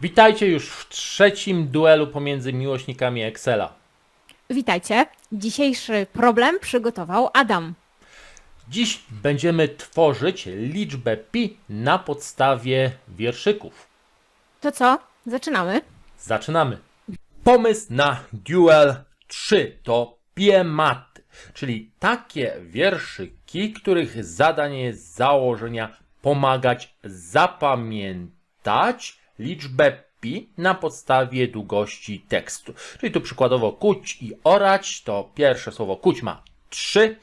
Witajcie już w trzecim duelu pomiędzy miłośnikami Excela. Witajcie. Dzisiejszy problem przygotował Adam. Dziś będziemy tworzyć liczbę pi na podstawie wierszyków. To co? Zaczynamy. Zaczynamy. Pomysł na duel 3 to piematy, czyli takie wierszyki, których zadanie jest z założenia pomagać zapamiętać liczbę pi na podstawie długości tekstu. Czyli tu przykładowo kuć i orać, to pierwsze słowo kuć ma trzy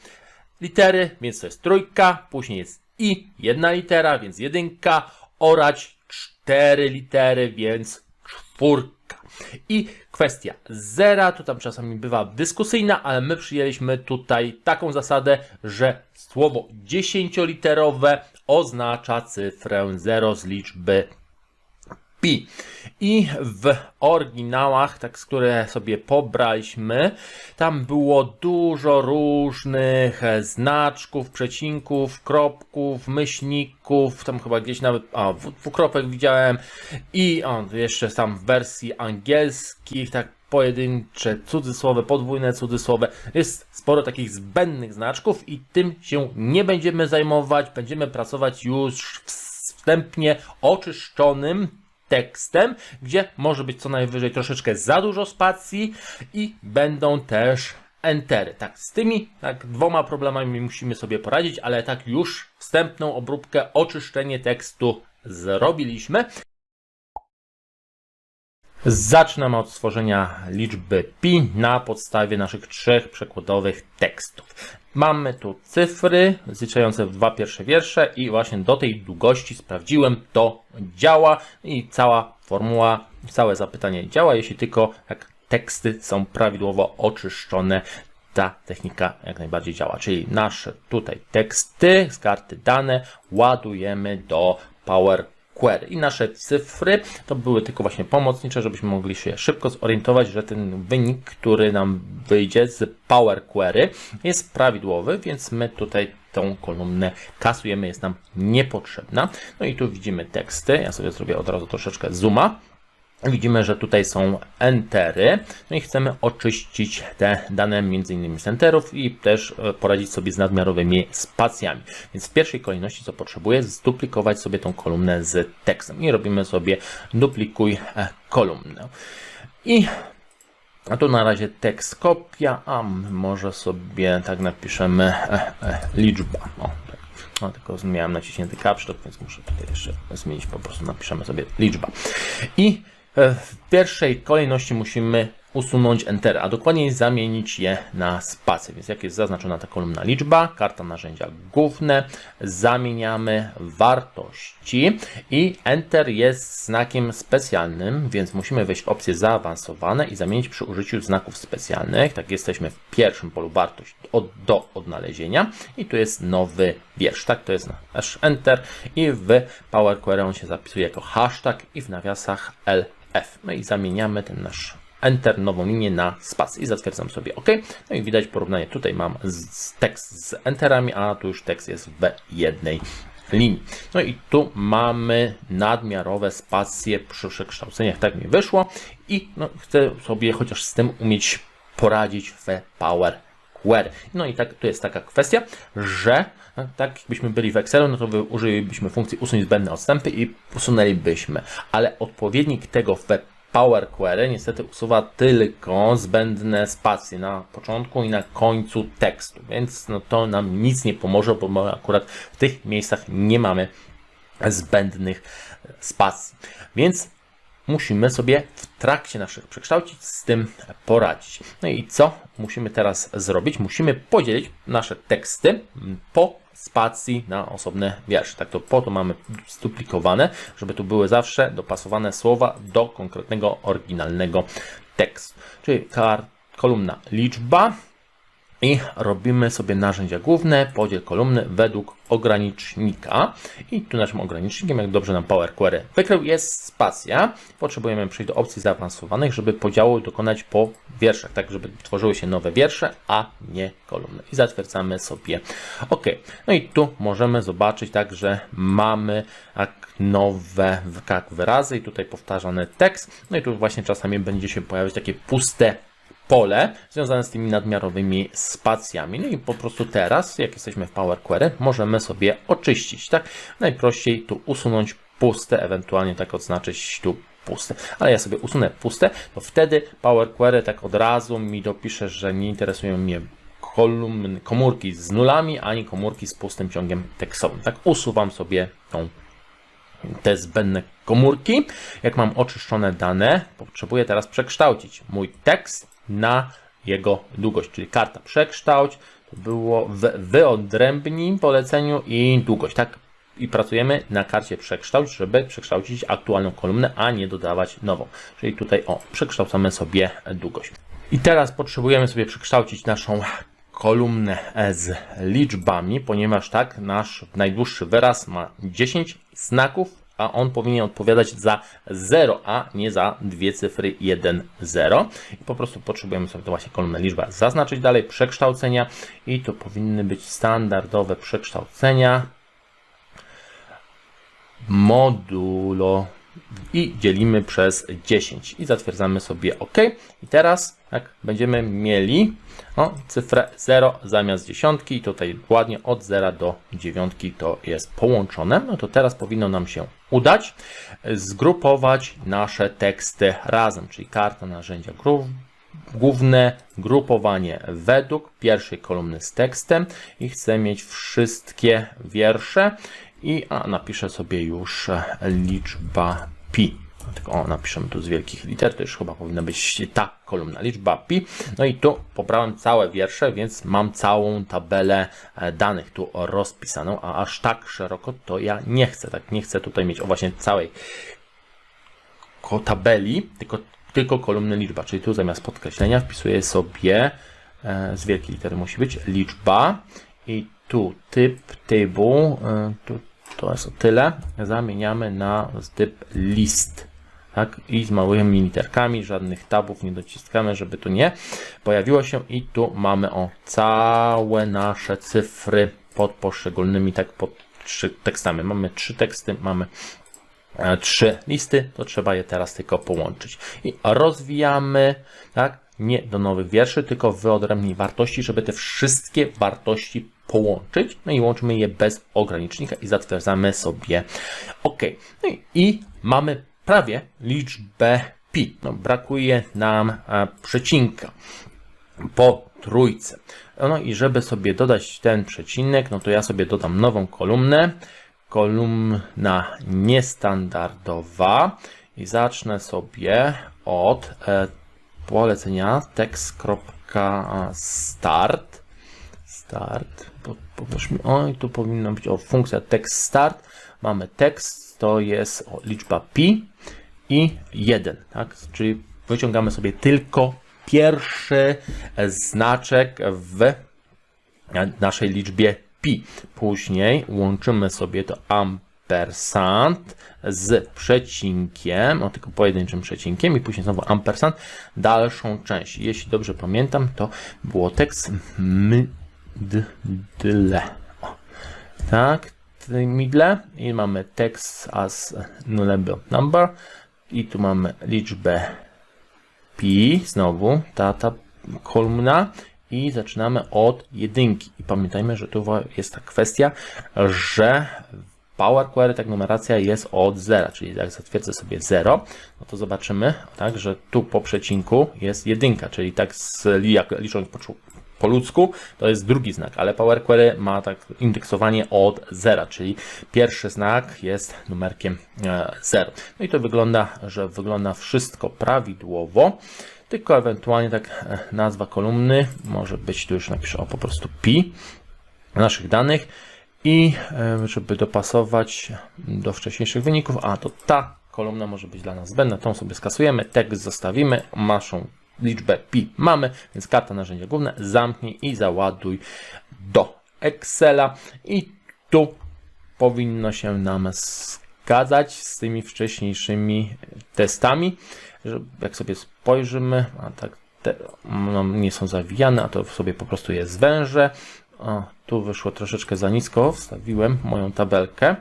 litery, więc to jest trójka, później jest i, jedna litera, więc jedynka, orać cztery litery, więc czwórka. I kwestia zera, to tam czasami bywa dyskusyjna, ale my przyjęliśmy tutaj taką zasadę, że słowo dziesięcioliterowe oznacza cyfrę 0 z liczby pi. I w oryginałach, tak z które sobie pobraliśmy, tam było dużo różnych e, znaczków, przecinków, kropków, myślników, tam chyba gdzieś nawet, a dwukropek widziałem i on jeszcze tam w wersji angielskich, tak pojedyncze cudzysłowe, podwójne cudzysłowe. Jest sporo takich zbędnych znaczków i tym się nie będziemy zajmować. Będziemy pracować już wstępnie oczyszczonym tekstem, gdzie może być co najwyżej troszeczkę za dużo spacji i będą też entery. Tak, z tymi tak, dwoma problemami musimy sobie poradzić, ale tak już wstępną obróbkę, oczyszczenie tekstu zrobiliśmy. Zaczynamy od stworzenia liczby pi na podstawie naszych trzech przekładowych tekstów. Mamy tu cyfry zliczające w dwa pierwsze wiersze i właśnie do tej długości sprawdziłem, to działa i cała formuła, całe zapytanie działa, jeśli tylko jak teksty są prawidłowo oczyszczone, ta technika jak najbardziej działa. Czyli nasze tutaj teksty z karty dane ładujemy do Power Query. I nasze cyfry to były tylko właśnie pomocnicze, żebyśmy mogli się szybko zorientować, że ten wynik, który nam wyjdzie z Power Query jest prawidłowy, więc my tutaj tą kolumnę kasujemy, jest nam niepotrzebna. No i tu widzimy teksty. Ja sobie zrobię od razu troszeczkę zooma. Widzimy, że tutaj są entery, no i chcemy oczyścić te dane innymi z enterów i też e, poradzić sobie z nadmiarowymi spacjami. Więc w pierwszej kolejności co potrzebuję, zduplikować sobie tą kolumnę z tekstem i robimy sobie duplikuj e, kolumnę. I a tu na razie tekst kopia, a może sobie tak napiszemy e, e, liczba. O, tak. No, tylko miałem naciśnięty capslock, więc muszę tutaj jeszcze zmienić, po prostu napiszemy sobie liczba. I w pierwszej kolejności musimy usunąć Enter, a dokładniej zamienić je na spację. Więc jak jest zaznaczona ta kolumna liczba, karta narzędzia główne, zamieniamy wartości i Enter jest znakiem specjalnym, więc musimy wejść w opcję zaawansowane i zamienić przy użyciu znaków specjalnych. Tak jesteśmy w pierwszym polu wartość od, do odnalezienia i tu jest nowy wiersz. Tak, to jest nasz Enter i w Power Query on się zapisuje jako hashtag i w nawiasach LF. No i zamieniamy ten nasz Enter, nową linię na spas i zatwierdzam sobie OK. No i widać porównanie. Tutaj mam z tekst z Enterami, a tu już tekst jest w jednej linii. No i tu mamy nadmiarowe spacje przy przekształceniach. Tak mi wyszło i no, chcę sobie chociaż z tym umieć poradzić w Power Query. No i tak, tu jest taka kwestia, że no, tak jakbyśmy byli w Excelu, no to użylibyśmy funkcji usuń zbędne odstępy i usunęlibyśmy, ale odpowiednik tego w Power Query niestety usuwa tylko zbędne spacje na początku i na końcu tekstu, więc no to nam nic nie pomoże, bo my akurat w tych miejscach nie mamy zbędnych spacji. Więc musimy sobie w trakcie naszych przekształcić z tym poradzić. No i co musimy teraz zrobić? Musimy podzielić nasze teksty po spacji na osobne wiersze. Tak to po to mamy zduplikowane, żeby tu były zawsze dopasowane słowa do konkretnego, oryginalnego tekstu. Czyli kolumna liczba, i robimy sobie narzędzia główne, podziel kolumny według ogranicznika. I tu naszym ogranicznikiem, jak dobrze nam Power Query wykrył, jest spacja. Potrzebujemy przejść do opcji zaawansowanych, żeby podziału dokonać po wierszach, tak żeby tworzyły się nowe wiersze, a nie kolumny. I zatwierdzamy sobie OK. No i tu możemy zobaczyć tak, że mamy jak nowe jak wyrazy i tutaj powtarzany tekst. No i tu właśnie czasami będzie się pojawiać takie puste pole związane z tymi nadmiarowymi spacjami. No i po prostu teraz, jak jesteśmy w Power Query, możemy sobie oczyścić, tak? Najprościej tu usunąć puste, ewentualnie tak odznaczyć tu puste. Ale ja sobie usunę puste, to wtedy Power Query tak od razu mi dopisze, że nie interesują mnie kolumny, komórki z nulami, ani komórki z pustym ciągiem tekstowym. Tak usuwam sobie tą te zbędne komórki. Jak mam oczyszczone dane, potrzebuję teraz przekształcić mój tekst na jego długość, czyli karta przekształć. To było w wyodrębnij poleceniu i długość, tak? I pracujemy na karcie przekształć, żeby przekształcić aktualną kolumnę, a nie dodawać nową. Czyli tutaj o, przekształcamy sobie długość. I teraz potrzebujemy sobie przekształcić naszą kolumnę z liczbami, ponieważ tak, nasz najdłuższy wyraz ma 10 znaków, a on powinien odpowiadać za 0, a nie za dwie cyfry 1, 0. I po prostu potrzebujemy sobie to właśnie kolumnę liczba zaznaczyć dalej, przekształcenia i to powinny być standardowe przekształcenia modulo i dzielimy przez 10 i zatwierdzamy sobie OK. I teraz tak, będziemy mieli o, cyfrę 0 zamiast dziesiątki i tutaj ładnie od 0 do 9 to jest połączone. No to teraz powinno nam się udać zgrupować nasze teksty razem, czyli karta narzędzia grów, główne grupowanie według pierwszej kolumny z tekstem i chcę mieć wszystkie wiersze i a, napiszę sobie już liczba pi. Tylko o, napiszemy tu z wielkich liter, to już chyba powinna być ta kolumna, liczba pi. No i tu pobrałem całe wiersze, więc mam całą tabelę e, danych tu rozpisaną, a aż tak szeroko to ja nie chcę, tak nie chcę tutaj mieć o właśnie całej tabeli, tylko, tylko kolumny liczba, czyli tu zamiast podkreślenia wpisuję sobie e, z wielkiej litery musi być liczba. I tu typ table, e, tu to jest o tyle, zamieniamy na typ list. Tak? I z małymi literkami, żadnych tabów nie dociskamy, żeby tu nie pojawiło się. I tu mamy o całe nasze cyfry pod poszczególnymi, tak pod trzy tekstami. Mamy trzy teksty, mamy e, trzy listy, to trzeba je teraz tylko połączyć. I rozwijamy, tak? Nie do nowych wierszy, tylko wyodrębnij wartości, żeby te wszystkie wartości połączyć. No i łączymy je bez ogranicznika i zatwierdzamy sobie OK. No i, i mamy prawie liczbę pi. No, brakuje nam e, przecinka po trójce. No i żeby sobie dodać ten przecinek, no to ja sobie dodam nową kolumnę. Kolumna niestandardowa i zacznę sobie od e, polecenia text.start start po- popatrz mi, o i tu powinno być o funkcja text start mamy tekst, to jest o, liczba pi i 1, tak? Czyli wyciągamy sobie tylko pierwszy znaczek w naszej liczbie pi. Później łączymy sobie to ampersand z przecinkiem, o tylko pojedynczym przecinkiem i później znowu ampersand, dalszą część. Jeśli dobrze pamiętam, to było tekst mdle. Tak, midle i mamy text as nullable number i tu mamy liczbę pi, znowu ta, ta kolumna. I zaczynamy od jedynki. I pamiętajmy, że tu jest ta kwestia, że Power Query tak numeracja jest od zera, czyli jak zatwierdzę sobie 0, no to zobaczymy, tak, że tu po przecinku jest jedynka, czyli tak z, jak licząc po, ludzku, to jest drugi znak, ale Power Query ma tak indeksowanie od zera, czyli pierwszy znak jest numerkiem 0. No i to wygląda, że wygląda wszystko prawidłowo, tylko ewentualnie tak e, nazwa kolumny może być, tu już napiszę o po prostu pi naszych danych i e, żeby dopasować do wcześniejszych wyników, a to ta kolumna może być dla nas zbędna, tą sobie skasujemy, tekst zostawimy, naszą liczbę pi mamy, więc karta narzędzia główne, zamknij i załaduj do Excela i tu powinno się nam zgadzać z tymi wcześniejszymi testami, jak sobie spojrzymy, a tak te no, nie są zawijane, a to sobie po prostu je zwężę. O, tu wyszło troszeczkę za nisko, wstawiłem moją tabelkę.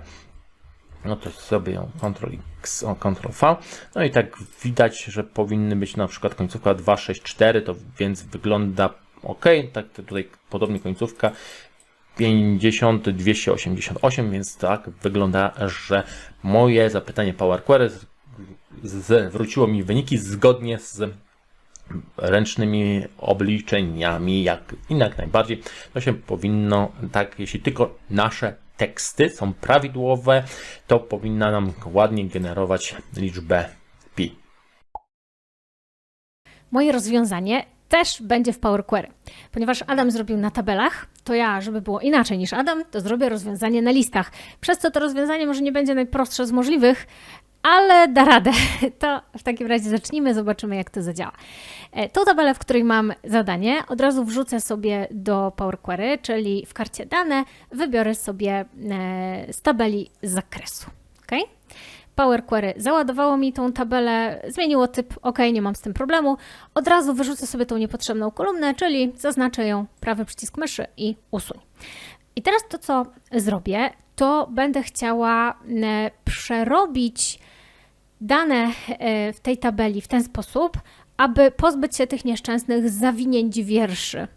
No to sobie ją Ctrl X, o Ctrl V. No i tak widać, że powinny być na przykład końcówka 264, to więc wygląda ok. Tak tutaj podobnie końcówka 50 288, więc tak wygląda, że moje zapytanie Power Query zwróciło mi wyniki zgodnie z ręcznymi obliczeniami, jak i jak najbardziej. To się powinno, tak, jeśli tylko nasze teksty są prawidłowe, to powinna nam ładnie generować liczbę pi. Moje rozwiązanie też będzie w Power Query. Ponieważ Adam zrobił na tabelach, to ja, żeby było inaczej niż Adam, to zrobię rozwiązanie na listach. Przez co to rozwiązanie może nie będzie najprostsze z możliwych, ale da radę. To w takim razie zacznijmy, zobaczymy jak to zadziała. E, Tą tabelę, w której mam zadanie, od razu wrzucę sobie do Power Query, czyli w karcie dane wybiorę sobie e, z tabeli z zakresu. Okay? Power Query załadowało mi tą tabelę, zmieniło typ, ok, nie mam z tym problemu. Od razu wyrzucę sobie tą niepotrzebną kolumnę, czyli zaznaczę ją prawy przycisk myszy i usuń. I teraz to, co zrobię, to będę chciała e, przerobić dane e, w tej tabeli w ten sposób, aby pozbyć się tych nieszczęsnych zawinięć wierszy.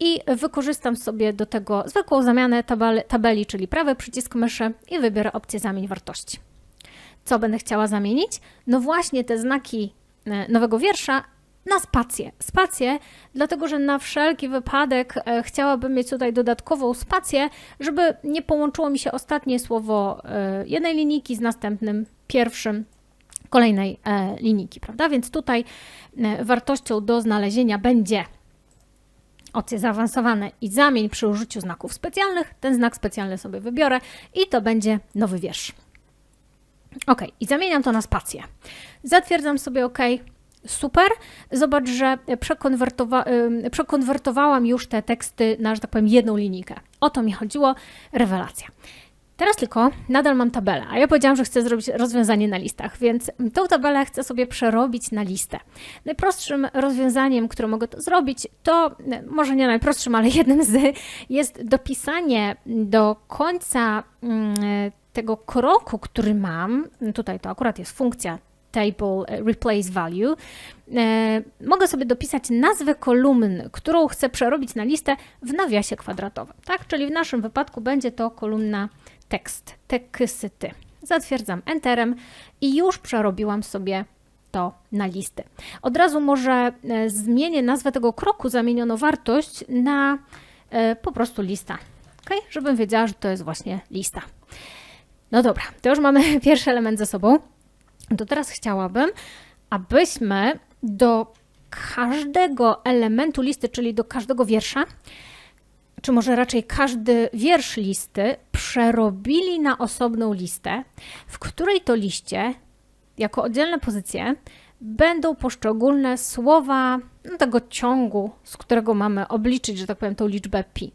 I wykorzystam sobie do tego zwykłą zamianę tabeli, czyli prawy przycisk myszy i wybiorę opcję zamień wartości. Co będę chciała zamienić? No właśnie te znaki e, nowego wiersza na spację. Spację, dlatego że na wszelki wypadek e, chciałabym mieć tutaj dodatkową spację, żeby nie połączyło mi się ostatnie słowo jednej linijki z następnym pierwszym kolejnej e, linijki, prawda? Więc tutaj e, wartością do znalezienia będzie opcje zaawansowane i zamień przy użyciu znaków specjalnych. Ten znak specjalny sobie wybiorę i to będzie nowy wiersz. Ok, i zamieniam to na spację. Zatwierdzam sobie OK. Super. Zobacz, że przekonwertowa przekonwertowałam już te teksty na, że tak powiem, jedną linijkę. O to mi chodziło. Rewelacja. Teraz tylko nadal mam tabelę, a ja powiedziałam, że chcę zrobić rozwiązanie na listach, więc tą tabelę chcę sobie przerobić na listę. Najprostszym rozwiązaniem, które mogę to zrobić, to może nie najprostszym, ale jednym z jest dopisanie do końca mm, tego kroku, który mam. Tutaj to akurat jest funkcja table e, replace value. E, mogę sobie dopisać nazwę kolumny, którą chcę przerobić na listę w nawiasie kwadratowym, tak? Czyli w naszym wypadku będzie to kolumna tekst, teksty. Zatwierdzam Enterem i już przerobiłam sobie to na listę. Od razu może e, zmienię nazwę tego kroku, zamieniono wartość na e, po prostu lista, okay? żebym wiedziała, że to jest właśnie lista. No dobra, to już mamy pierwszy element ze sobą. To teraz chciałabym, abyśmy do każdego elementu listy, czyli do każdego wiersza, czy może raczej każdy wiersz listy, przerobili na osobną listę, w której to liście, jako oddzielne pozycje, będą poszczególne słowa no, tego ciągu, z którego mamy obliczyć, że tak powiem, tą liczbę pi.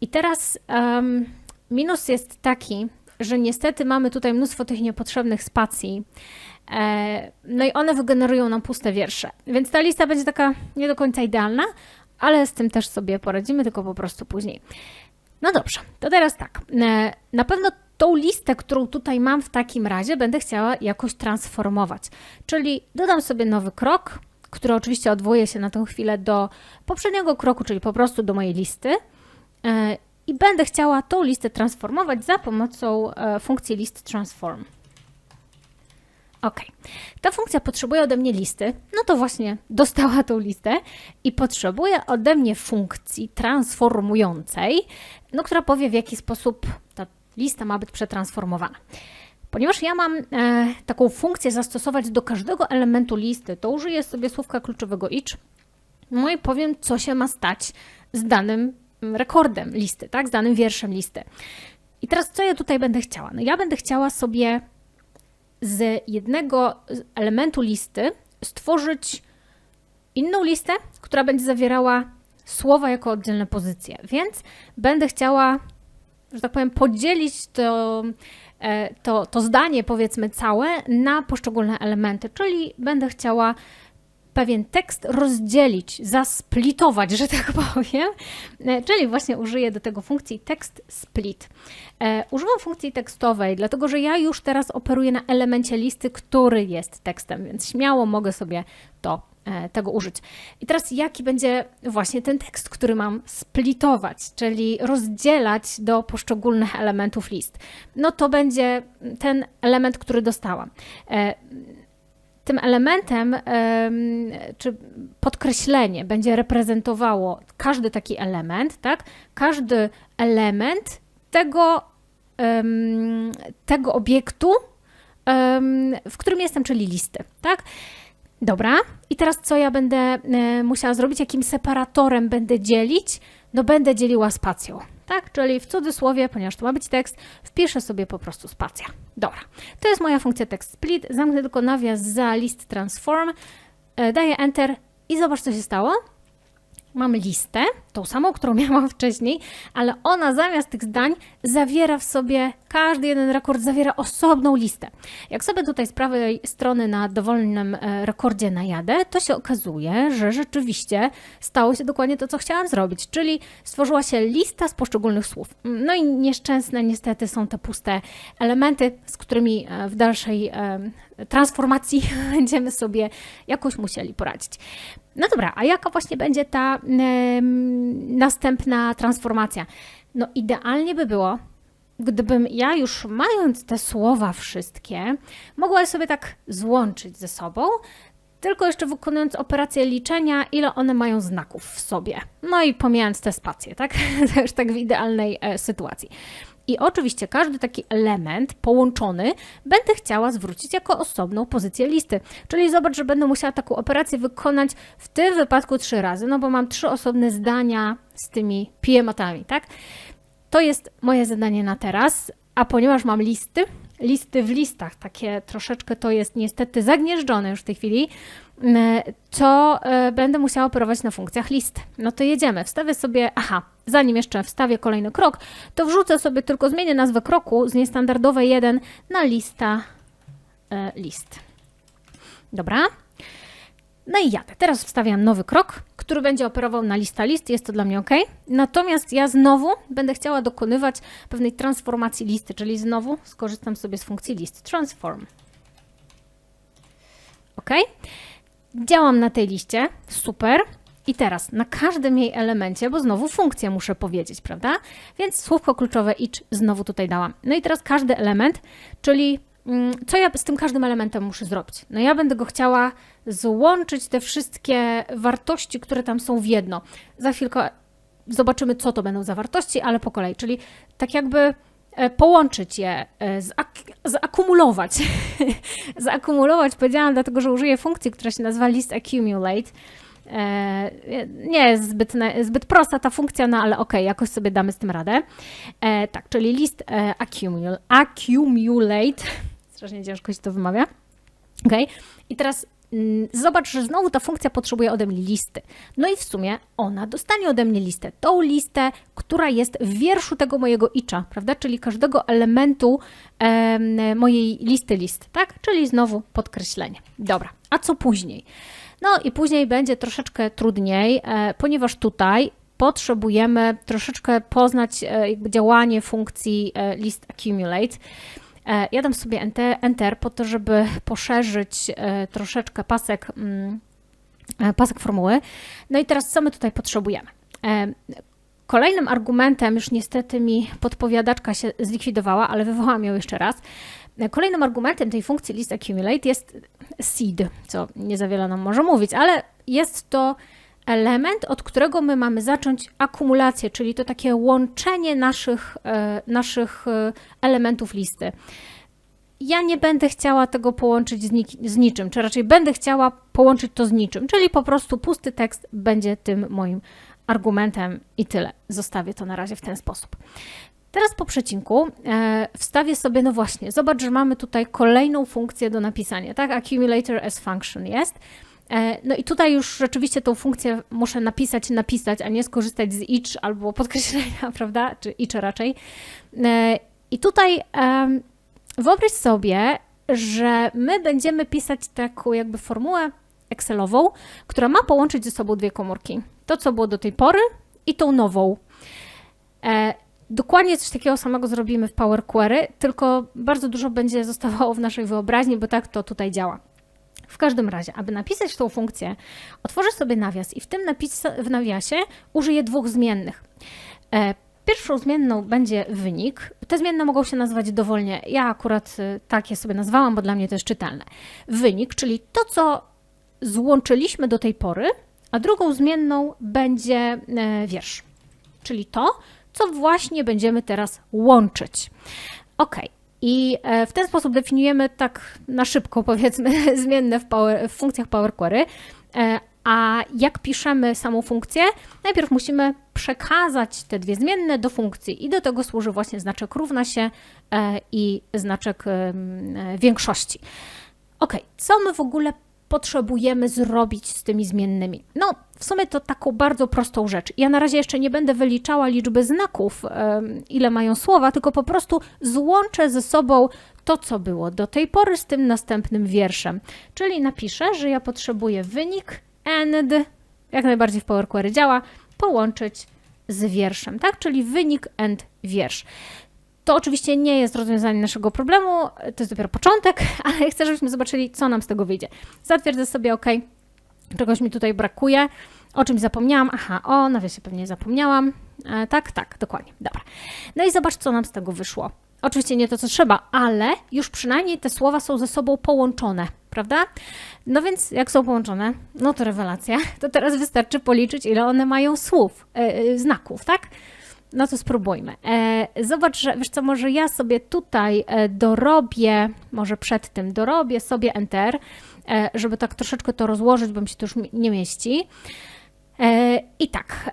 I teraz um, minus jest taki, że niestety mamy tutaj mnóstwo tych niepotrzebnych spacji. E, no i one wygenerują nam puste wiersze. Więc ta lista będzie taka nie do końca idealna, ale z tym też sobie poradzimy, tylko po prostu później. No dobrze, to teraz tak. E, na pewno tą listę, którą tutaj mam w takim razie, będę chciała jakoś transformować. Czyli dodam sobie nowy krok, który oczywiście odwołuje się na tę chwilę do poprzedniego kroku, czyli po prostu do mojej listy. E, i będę chciała tą listę transformować za pomocą e, funkcji list transform. Ok, ta funkcja potrzebuje ode mnie listy, no to właśnie dostała tą listę i potrzebuje ode mnie funkcji transformującej, no która powie w jaki sposób ta lista ma być przetransformowana. Ponieważ ja mam e, taką funkcję zastosować do każdego elementu listy, to użyję sobie słówka kluczowego each, no i powiem, co się ma stać z danym rekordem listy, tak, z danym wierszem listy. I teraz co ja tutaj będę chciała? No ja będę chciała sobie z jednego elementu listy stworzyć inną listę, która będzie zawierała słowa jako oddzielne pozycje, więc będę chciała, że tak powiem, podzielić to, e, to, to zdanie, powiedzmy całe, na poszczególne elementy, czyli będę chciała pewien tekst rozdzielić, zasplitować, że tak powiem, E, czyli właśnie użyję do tego funkcji text split. E, używam funkcji tekstowej, dlatego że ja już teraz operuję na elemencie listy, który jest tekstem, więc śmiało mogę sobie to e, tego użyć. I teraz jaki będzie właśnie ten tekst, który mam splitować, czyli rozdzielać do poszczególnych elementów list. No to będzie ten element, który dostałam. Tym elementem, em, czy podkreślenie będzie reprezentowało każdy taki element, tak? Każdy element tego, tego obiektu, w którym jestem, czyli listy, tak? Dobra, i teraz co ja będę e, musiała zrobić? Jakim separatorem będę dzielić? No będę dzieliła spacją, tak? Czyli w cudzysłowie, ponieważ to ma być tekst, wpiszę sobie po prostu spacja. Dobra, to jest moja funkcja text split. Zamknę tylko nawias za list transform, e, daję enter i zobacz co się stało. Mam listę, tą samą, którą miałam wcześniej, ale ona zamiast tych zdań zawiera w sobie, każdy jeden rekord zawiera osobną listę. Jak sobie tutaj z prawej strony na dowolnym e, rekordzie najadę, to się okazuje, że rzeczywiście stało się dokładnie to, co chciałam zrobić, czyli stworzyła się lista z poszczególnych słów. No i nieszczęsne niestety są te puste elementy, z którymi e, w dalszej e, transformacji będziemy sobie jakoś musieli poradzić. No dobra, a jaka właśnie będzie ta em, następna transformacja? No idealnie by było, gdybym ja już mając te słowa wszystkie, mogła je sobie tak złączyć ze sobą, tylko jeszcze wykonując operację liczenia, ile one mają znaków w sobie. No i pomijając te spacje, tak? Już tak w idealnej e, sytuacji. I oczywiście każdy taki element połączony będę chciała zwrócić jako osobną pozycję listy. Czyli zobacz, że będę musiała taką operację wykonać w tym wypadku trzy razy, no bo mam trzy osobne zdania z tymi piematami, tak? To jest moje zadanie na teraz, a ponieważ mam listy, listy w listach, takie troszeczkę to jest niestety zagnieżdżone już w tej chwili, m, to e, będę musiała operować na funkcjach list. No to jedziemy. Wstawię sobie, aha, zanim jeszcze wstawię kolejny krok, to wrzucę sobie, tylko zmienię nazwę kroku z niestandardowej 1 na lista e, list. Dobra. No i jadę. Teraz wstawiam nowy krok, który będzie operował na lista list. Jest to dla mnie ok. Natomiast ja znowu będę chciała dokonywać pewnej transformacji listy, czyli znowu skorzystam sobie z funkcji list transform. Ok. Działam na tej liście. Super. I teraz na każdym jej elemencie, bo znowu funkcję muszę powiedzieć, prawda? Więc słówko kluczowe each znowu tutaj dałam. No i teraz każdy element, czyli co ja z tym każdym elementem muszę zrobić? No ja będę go chciała złączyć te wszystkie wartości, które tam są w jedno. Za chwilkę zobaczymy, co to będą za wartości, ale po kolei, czyli tak jakby e, połączyć je, e, zaak- zaakumulować. zaakumulować powiedziałam, dlatego że użyję funkcji, która się nazywa list accumulate. E, Nie jest zbyt, zbyt prosta ta funkcja, no ale okej, jakoś sobie damy z tym radę. Tak, czyli list accumul- accumulate. Strasznie ciężko się to wymawia. Okej, i teraz mm, zobacz, że znowu ta funkcja potrzebuje ode mnie listy. No i w sumie ona dostanie ode mnie listę. Tą listę, która jest w wierszu tego mojego icza, prawda? Czyli każdego elementu em, mojej listy list, tak? Czyli znowu podkreślenie. Dobra, a co później? No i później będzie troszeczkę trudniej, e, ponieważ tutaj potrzebujemy troszeczkę poznać e, jakby działanie funkcji e, list accumulate. E, Ja dam sobie enter, po to, żeby poszerzyć e, troszeczkę pasek, mm, e, pasek formuły. No i teraz co my tutaj potrzebujemy? Kolejnym argumentem, już niestety mi podpowiadaczka się zlikwidowała, ale wywołam ją jeszcze raz. Kolejnym argumentem tej funkcji list accumulate jest seed, co nie za wiele nam może mówić, ale jest to element, od którego my mamy zacząć akumulację, czyli to takie łączenie naszych, e, naszych e, elementów listy. Ja nie będę chciała tego połączyć z, z niczym, czy raczej będę chciała połączyć to z niczym, czyli po prostu pusty tekst będzie tym moim argumentem i tyle. Zostawię to na razie w ten sposób. Teraz po przecinku e, wstawię sobie, no właśnie, zobacz, że mamy tutaj kolejną funkcję do napisania, tak? Accumulator as function jest. E, No i tutaj już rzeczywiście tą funkcję muszę napisać, napisać, a nie skorzystać z each albo podkreślenia, prawda? Czy each raczej. E, I tutaj wyobraź sobie, że my będziemy pisać taką jakby formułę Excelową, która ma połączyć ze sobą dwie komórki. To, co było do tej pory i tą nową. E, Dokładnie coś takiego samego zrobimy w Power Query, tylko bardzo dużo będzie zostawało w naszej wyobraźni, bo tak to tutaj działa. W każdym razie, aby napisać tą funkcję, otworzę sobie nawias i w tym w nawiasie użyję dwóch zmiennych. E, Pierwszą zmienną będzie wynik. Te zmienne mogą się nazywać dowolnie. Ja akurat y, tak je sobie nazwałam, bo dla mnie to jest czytelne. Wynik, czyli to, co złączyliśmy do tej pory, a drugą zmienną będzie e, wiersz, czyli to, co właśnie będziemy teraz łączyć. Ok. I e, w ten sposób definiujemy tak na szybko, powiedzmy, zmienne w, power, w funkcjach Power Query. E, A jak piszemy samą funkcję, najpierw musimy przekazać te dwie zmienne do funkcji i do tego służy właśnie znaczek równa się e, i znaczek większości. Ok, co my w ogóle potrzebujemy zrobić z tymi zmiennymi? No, w sumie to taką bardzo prostą rzecz. Ja na razie jeszcze nie będę wyliczała liczby znaków, ile mają słowa, tylko po prostu złączę ze sobą to, co było do tej pory z tym następnym wierszem. Czyli napiszę, że ja potrzebuję wynik and, jak najbardziej w Power Query działa, połączyć z wierszem, tak? Czyli wynik and wiersz. To oczywiście nie jest rozwiązanie naszego problemu, to jest dopiero początek, ale chcę, żebyśmy zobaczyli, co nam z tego wyjdzie. Zatwierdzę sobie, ok, czegoś mi tutaj brakuje, o czymś zapomniałam, aha, o nawiasie pewnie zapomniałam, e, tak, tak, dokładnie, dobra. No i zobacz, co nam z tego wyszło. Oczywiście nie to, co trzeba, ale już przynajmniej te słowa są ze sobą połączone, prawda? No więc jak są połączone, no to rewelacja, to teraz wystarczy policzyć, ile one mają słów, e, e, znaków, tak? No to spróbujmy. E, zobacz, że wiesz co, może ja sobie tutaj e, dorobię, może przed tym dorobię sobie Enter, e, żeby tak troszeczkę to rozłożyć, bo mi się to już nie mieści. I tak,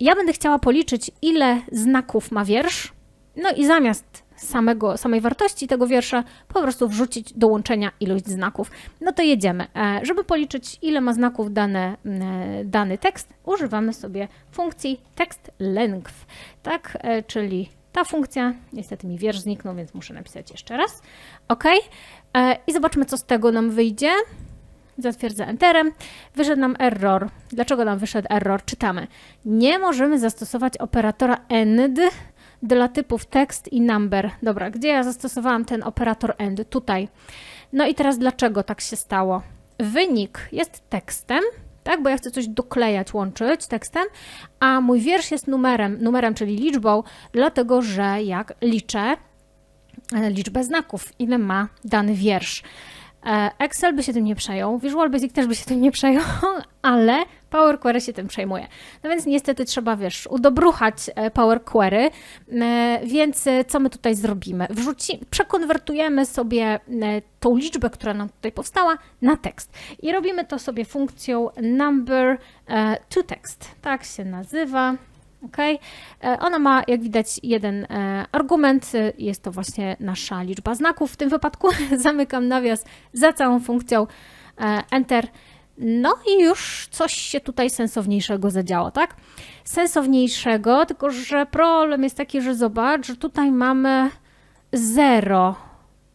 ja będę chciała policzyć, ile znaków ma wiersz, no i zamiast samego, samej wartości tego wiersza po prostu wrzucić do łączenia ilość znaków. No to jedziemy. E, Żeby policzyć, ile ma znaków dane, e, dany tekst, używamy sobie funkcji text length, tak? E, Czyli ta funkcja, niestety mi wiersz zniknął, więc muszę napisać jeszcze raz. OK. I zobaczmy, co z tego nam wyjdzie. Zatwierdzę Enterem. Wyszedł nam error. Dlaczego nam wyszedł error? Czytamy. Nie możemy zastosować operatora AND dla typów text i number. Dobra, gdzie ja zastosowałam ten operator AND? Tutaj. No i teraz dlaczego tak się stało? Wynik jest tekstem, tak, bo ja chcę coś doklejać, łączyć tekstem, a mój wiersz jest numerem, numerem, czyli liczbą, dlatego że jak liczę e, liczbę znaków, ile ma dany wiersz. E, Excel by się tym nie przejął, Visual Basic też by się tym nie przejął, ale Power Query się tym przejmuje. No więc niestety trzeba, wiesz, udobruchać e, Power Query, e, więc co my tutaj zrobimy? Wrzuci, przekonwertujemy sobie tą liczbę, która nam tutaj powstała, na tekst. I robimy to sobie funkcją number to text. Tak się nazywa. Ok, ona ma, jak widać, jeden e, argument. e, Jest to właśnie nasza liczba znaków. W tym wypadku zamykam nawias za całą funkcją e, Enter. No i już coś się tutaj sensowniejszego zadziało, tak? Sensowniejszego, tylko że problem jest taki, że zobacz, że tutaj mamy 0.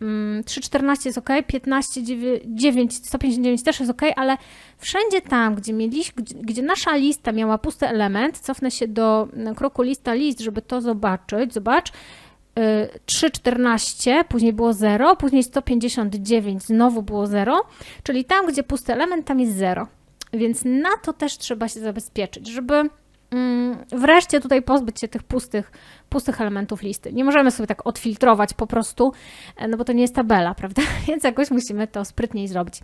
Mm, 3,14 jest ok, 15, 9, 159 też jest ok, ale wszędzie tam, gdzie, mieliś, gdzie, nasza lista miała pusty element, cofnę się do mm, kroku lista list, żeby to zobaczyć, zobacz, y, 3,14, później było 0, później 159, znowu było 0, czyli tam, gdzie pusty element, tam jest 0. Więc na to też trzeba się zabezpieczyć, żeby mm, wreszcie tutaj pozbyć się tych pustych, pustych elementów listy. Nie możemy sobie tak odfiltrować po prostu, e, no bo to nie jest tabela, prawda? Więc jakoś musimy to sprytniej zrobić.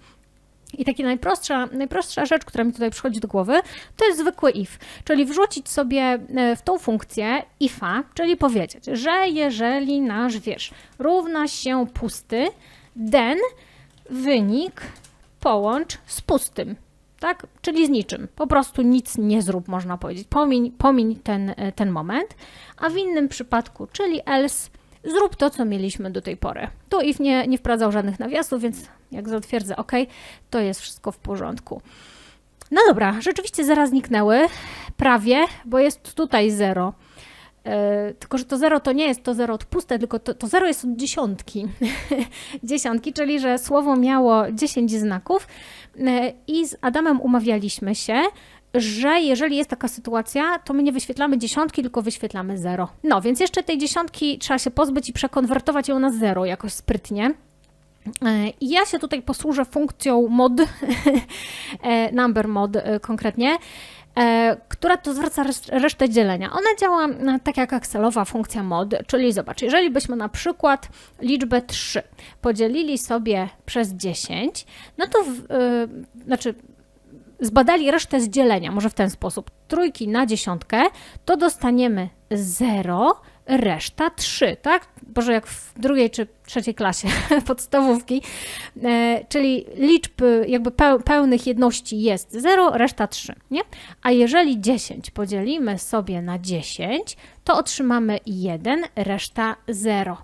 I taka najprostsza, najprostsza rzecz, która mi tutaj przychodzi do głowy, to jest zwykły if, czyli wrzucić sobie e, w tą funkcję ifa, czyli powiedzieć, że jeżeli nasz wiersz równa się pusty, then wynik połącz z pustym tak? Czyli z niczym. Po prostu nic nie zrób, można powiedzieć. Pomiń, pomiń ten, e, ten moment. A w innym przypadku, czyli else, zrób to, co mieliśmy do tej pory. Tu if nie, nie wprowadzał żadnych nawiasów, więc jak zatwierdzę OK, to jest wszystko w porządku. No dobra, rzeczywiście zaraz zniknęły, prawie, bo jest tutaj 0 tylko, że to zero to nie jest to zero od puste, tylko to, to zero jest od dziesiątki. dziesiątki, czyli że słowo miało 10 znaków e, i z Adamem umawialiśmy się, że jeżeli jest taka sytuacja, to my nie wyświetlamy dziesiątki, tylko wyświetlamy zero. No, więc jeszcze tej dziesiątki trzeba się pozbyć i przekonwertować ją na zero jakoś sprytnie. E, I ja się tutaj posłużę funkcją mod, e, number mod e, konkretnie, e, która to zwraca reszt- resztę dzielenia. Ona działa e, tak jak Excelowa funkcja mod, czyli zobacz, jeżeli byśmy na przykład liczbę 3 podzielili sobie przez 10, no to e, znaczy zbadali resztę z dzielenia, może w ten sposób, trójki na dziesiątkę, to dostaniemy 0, reszta 3, tak? Boże, jak w drugiej czy trzeciej klasie podstawówki, e, czyli liczb jakby peł, pełnych jedności jest 0, reszta 3, nie? A jeżeli 10 podzielimy sobie na 10, to otrzymamy 1, reszta 0.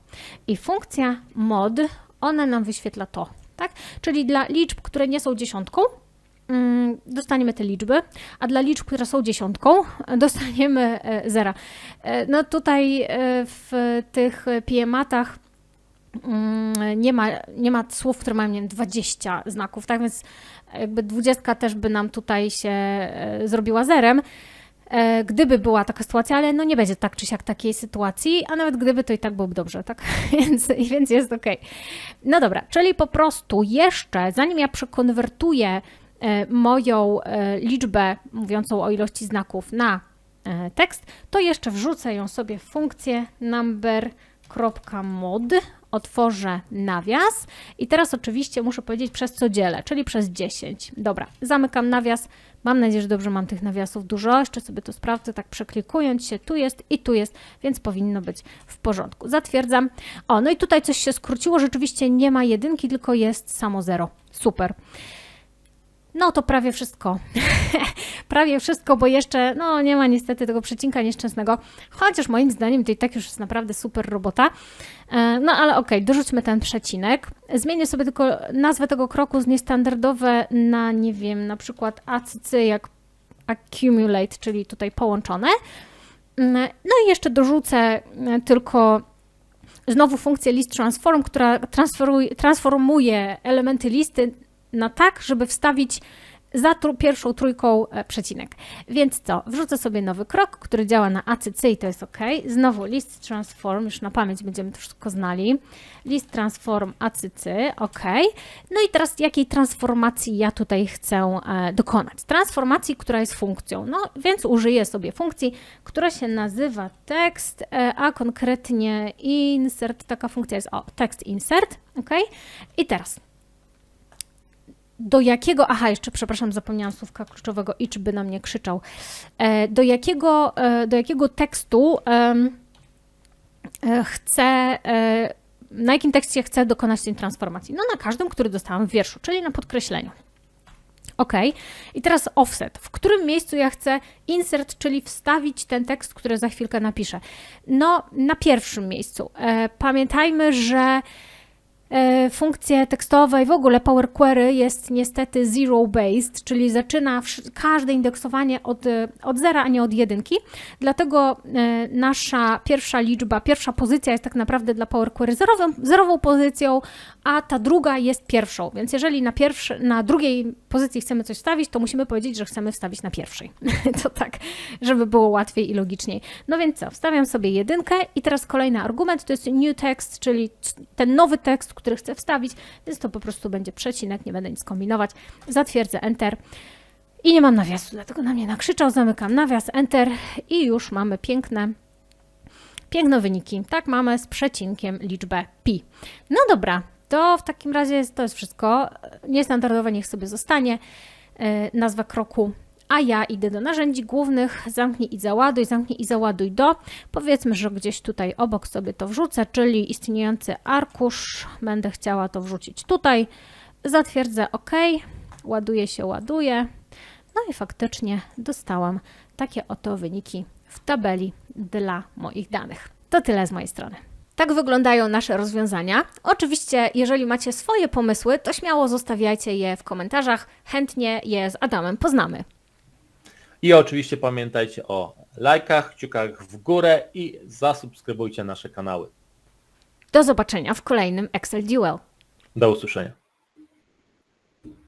I funkcja mod, ona nam wyświetla to, tak? Czyli dla liczb, które nie są dziesiątką, dostaniemy te liczby, a dla liczb, które są dziesiątką, dostaniemy e, zera. E, No tutaj e, w tych PMAtach mm, nie ma, nie ma słów, które mają nie wiem, 20 znaków, tak więc jakby 20 też by nam tutaj się zrobiła zerem. Gdyby była taka sytuacja, ale no nie będzie tak czy siak takiej sytuacji, a nawet gdyby, to i tak byłoby dobrze, tak? więc, więc jest ok. No dobra, czyli po prostu jeszcze, zanim ja przekonwertuję moją e, liczbę mówiącą o ilości znaków na e, tekst, to jeszcze wrzucę ją sobie w funkcję number.mod, otworzę nawias i teraz oczywiście muszę powiedzieć przez co dzielę, czyli przez 10. Dobra, zamykam nawias. Mam nadzieję, że dobrze mam tych nawiasów dużo. Jeszcze sobie to sprawdzę, tak przeklikując się. Tu jest i tu jest, więc powinno być w porządku. Zatwierdzam. O, no i tutaj coś się skróciło. Rzeczywiście nie ma jedynki, tylko jest samo zero. Super. No to prawie wszystko. prawie wszystko, bo jeszcze no, nie ma niestety tego przecinka nieszczęsnego. Chociaż moim zdaniem to i tak już jest naprawdę super robota. E, No ale okej, dorzućmy ten przecinek. Zmienię sobie tylko nazwę tego kroku z niestandardowe na, nie wiem, na przykład ACC jak accumulate, czyli tutaj połączone. Mm, No i jeszcze dorzucę e, tylko znowu funkcję list transform, która transformuje elementy listy na tak, żeby wstawić za tru- pierwszą trójką e, przecinek. Więc co? Wrzucę sobie nowy krok, który działa na ACC i to jest OK. Znowu list transform, już na pamięć będziemy to wszystko znali. List transform ACC, OK. No i teraz jakiej transformacji ja tutaj chcę e, dokonać? Transformacji, która jest funkcją. No więc użyję sobie funkcji, która się nazywa text, e, a konkretnie insert, taka funkcja jest o, text insert, OK. I teraz do jakiego, aha, jeszcze przepraszam, zapomniałam słówka kluczowego i czy by na mnie krzyczał, e, do jakiego, e, do jakiego tekstu e, chcę, na jakim tekście chcę dokonać tej transformacji? No na każdym, który dostałam w wierszu, czyli na podkreśleniu. Ok, i teraz offset. W którym miejscu ja chcę insert, czyli wstawić ten tekst, który za chwilkę napiszę? No, na pierwszym miejscu. Pamiętajmy, że funkcje tekstowe i w ogóle Power Query jest niestety zero-based, czyli zaczyna każde indeksowanie od, e, od zera, a nie od jedynki. Dlatego e, nasza pierwsza liczba, pierwsza pozycja jest tak naprawdę dla Power Query zerową, zerową pozycją, a ta druga jest pierwszą. Więc jeżeli na, pierwszy, na drugiej pozycji chcemy coś wstawić, to musimy powiedzieć, że chcemy wstawić na pierwszej. to tak, żeby było łatwiej i logiczniej. No więc co, wstawiam sobie jedynkę i teraz kolejny argument to jest new text, czyli ten nowy tekst, który chcę wstawić, więc to po prostu będzie przecinek, nie będę nic kombinować. Zatwierdzę Enter. I nie mam nawiasu, dlatego na mnie nakrzyczał, zamykam nawias, Enter i już mamy piękne, piękne wyniki. Tak mamy z przecinkiem liczbę pi. No dobra, to w takim razie to jest wszystko. Niestandardowe niech sobie zostanie. E, Nazwa kroku. A ja idę do narzędzi głównych, zamknij i załaduj, zamknij i załaduj do. Powiedzmy, że gdzieś tutaj obok sobie to wrzucę, czyli istniejący arkusz. Będę chciała to wrzucić tutaj. Zatwierdzę OK. Ładuje się, ładuje. No i faktycznie dostałam takie oto wyniki w tabeli dla moich danych. To tyle z mojej strony. Tak wyglądają nasze rozwiązania. Oczywiście, jeżeli macie swoje pomysły, to śmiało zostawiajcie je w komentarzach. Chętnie je z Adamem poznamy. I oczywiście pamiętajcie o lajkach, kciukach w górę i zasubskrybujcie nasze kanały. Do zobaczenia w kolejnym Excel Duel. Do usłyszenia.